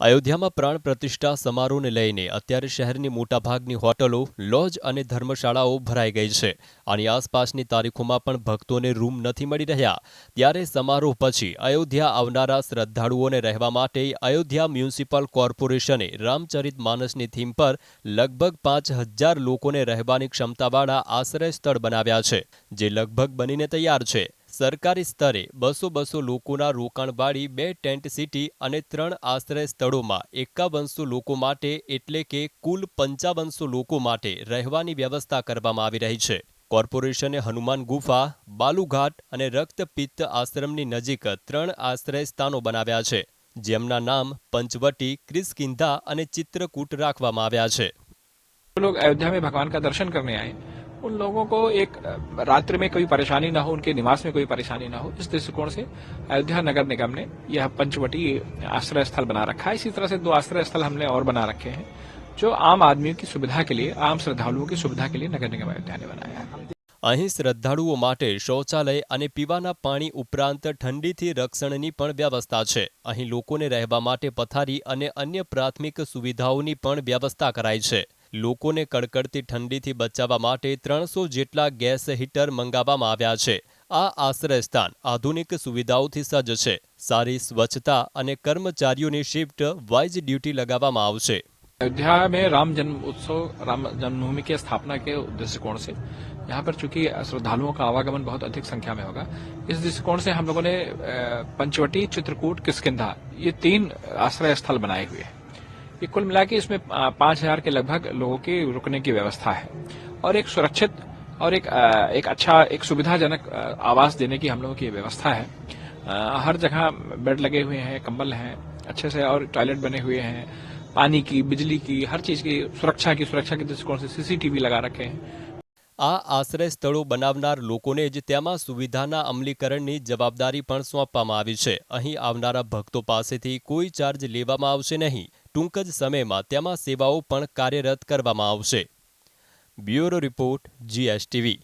અયોધ્યામાં પ્રાણ પ્રતિષ્ઠા સમારોહને લઈને અત્યારે શહેરની મોટાભાગની હોટલો, લોજ અને ધર્મશાળાઓ ભરાઈ ગઈ છે. આની આસપાસની તારીખોમાં પણ ભક્તોને રૂમ નથી મળી રહ્યા. ત્યારે સમારોહ પછી અયોધ્યા આવનારા શ્રદ્ધાળુઓને રહેવા માટે અયોધ્યા મ્યુનિસિપલ કોર્પોરેશને રામચરિત માનસની થીમ પર લગભગ પાંચ હજાર લોકોને રહેવાની ક્ષમતાવાળા આશ્રય સ્થળ બનાવ્યા છે, જે લગભગ બનીને તૈયાર છે. સરકારી સ્તરે બસો બસો લોકોના રોકાણવાળી બે ટેન્ટ સિટી અને ત્રણ આશ્રય સ્થળોમાં એકાવનસો લોકો માટે એટલે કે કુલ પંચાવનસો લોકો માટે રહેવાની વ્યવસ્થા કરવામાં આવી રહી છે કોર્પોરેશને હનુમાન ગુફા બાલુઘાટ અને રક્તપિત્ત આશ્રમની નજીક ત્રણ આશ્રય સ્થાનો બનાવ્યા છે જેમના નામ પંચવટી ક્રિસ્કિંધા અને ચિત્રકૂટ રાખવામાં આવ્યા છે जो लोग अयोध्या में भगवान का दर्शन करने आए उन लोगों को एक अ, रात्रि में कोई परेशानी ना हो उनके निवास में कोई परेशानी ना हो इस दृष्टिकोण से अयोध्या नगर निगम ने यह पंचवटी आश्रय स्थल बना रखा है इसी तरह से दो आश्रय स्थल हमने और बना रखे हैं जो आम आदमियों की सुविधा के लिए आम श्रद्धालुओं की सुविधा के लिए नगर निगम अयोध्या ने बनाया है અહીં શ્રદ્ધાળુઓ માટે શૌચાલય અને પીવાના પાણી ઉપરાંત ઠંડીથી રક્ષણની પણ વ્યવસ્થા છે અહીં લોકોને રહેવા માટે પથારી અને અન્ય પ્રાથમિક સુવિધાઓની પણ વ્યવસ્થા કરાઈ છે લોકોને કડકડતી ઠંડીથી બચાવવા માટે ત્રણસો જેટલા ગેસ હીટર મંગાવવામાં આવ્યા છે આ આશ્રય સ્થાન આધુનિક સુવિધાઓથી સજ્જ છે સારી સ્વચ્છતા અને કર્મચારીઓની શિફ્ટ વાઇઝ ડ્યુટી લગાવવામાં આવશે अयोध्या में राम जन्म उत्सव राम जन्मभूमि की स्थापना के दृष्टिकोण से यहाँ पर चूंकि श्रद्धालुओं का आवागमन बहुत अधिक संख्या में होगा इस दृष्टिकोण से हम लोगों ने अ, पंचवटी चित्रकूट किस्किंधा ये तीन आश्रय स्थल बनाए हुए हैं ये कुल मिला के इसमें पांच हजार के लगभग लोगों के रुकने की व्यवस्था है और एक सुरक्षित और एक अ, एक अच्छा एक सुविधाजनक अ, आवास देने की हम लोगों की व्यवस्था है अ, हर जगह बेड लगे हुए हैं कंबल हैं अच्छे से और टॉयलेट बने हुए हैं पानी की बिजली की हर चीज की सुरक्षा की सुरक्षा के दृष्टिकोण से सीसीटीवी लगा रखे हैं આ આશ્રય સ્થળો બનાવનાર લોકોને જ તેમાં સુવિધાના અમલીકરણની જવાબદારી પણ સોંપવામાં આવી છે અહીં આવનારા ભક્તો પાસેથી કોઈ ચાર્જ લેવામાં આવશે નહીં ટૂંક જ સમયમાં તેમાં સેવાઓ પણ કાર્યરત કરવામાં આવશે. Bureau report GSTV.